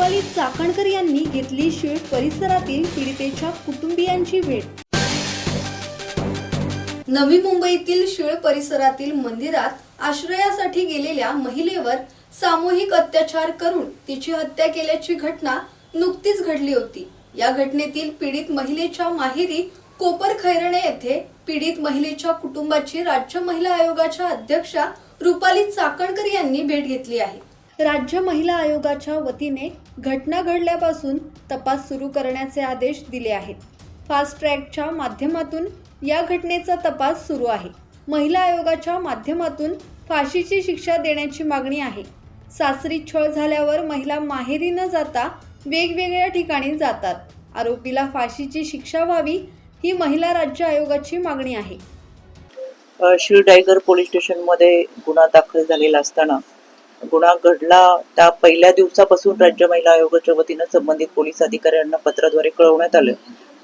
रुपाली चाकणकर यांनी घेतली शिळ परिसरातील पीडितेच्या कुटुंबियांची भेट. नवी मुंबईतील शिळ परिसरातील मंदिरात आश्रयासाठी गेलेल्या महिलेवर सामूहिक अत्याचार करून तिची हत्या केल्याची घटना नुकतीच घडली होती. या घटनेतील पीडित महिलेच्या माहेरी कोपर खैरणे येथे पीडित महिलेच्या कुटुंबाची राज्य महिला आयोगाच्या अध्यक्षा रुपाली चाकणकर यांनी भेट घेतली आहे. राज्य महिला आयोगाच्या वतीने घटना घडल्यापासून तपास सुरू करण्याचे आदेश दिले आहेत. फास्ट ट्रॅकच्या माध्यमातून या घटनेचा तपास सुरू आहे. महिला आयोगाच्या माध्यमातून फाशीची शिक्षा देण्याची मागणी आहे. सासरी छळ झाल्यावर महिला माहेरी न जाता वेगवेगळ्या ठिकाणी जातात. आरोपीला फाशीची शिक्षा व्हावी ही महिला राज्य आयोगाची मागणी आहे. शिव टायगर पोलीस स्टेशनमध्ये गुन्हा दाखल झालेला असताना गुन्हा घडला त्या पहिल्या दिवसापासून राज्य महिला आयोगाच्या वतीनं संबंधित पोलीस अधिकाऱ्यांना पत्राद्वारे कळवण्यात आलं.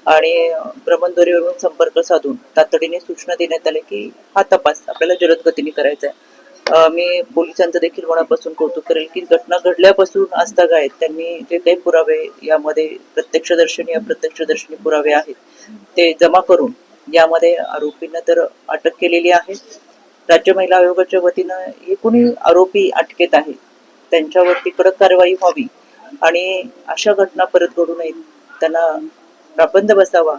आणि भ्रमणध्वरीवरून संपर्क साधून तातडीने सूचना देण्यात आल्या की हा तपास आपल्याला जलद गतीने करायचा आहे. मी पोलिसांचं देखील मनापासून कौतुक करेल की घटना घडल्यापासून आजतागायत त्यांनी जे काही पुरावे यामध्ये प्रत्यक्षदर्शनी अप्रत्यक्षदर्शनी पुरावे आहेत ते जमा करून यामध्ये आरोपींना तर अटक केलेली आहे. राज्य महिला आयोगाच्या वतीनं एकूणही आरोपी अटकेत आहेत. त्यांच्यावरती कडक कारवाई व्हावी आणि अशा घटना परत घडू नयेत त्यांना प्रबंध बसावा.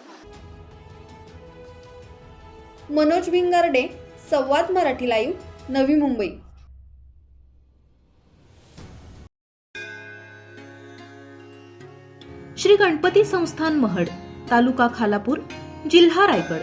मनोज भिंगारडे संवाद मराठी लाईव्ह नवी मुंबई. श्री गणपती संस्थान महड तालुका खालापूर जिल्हा रायगड.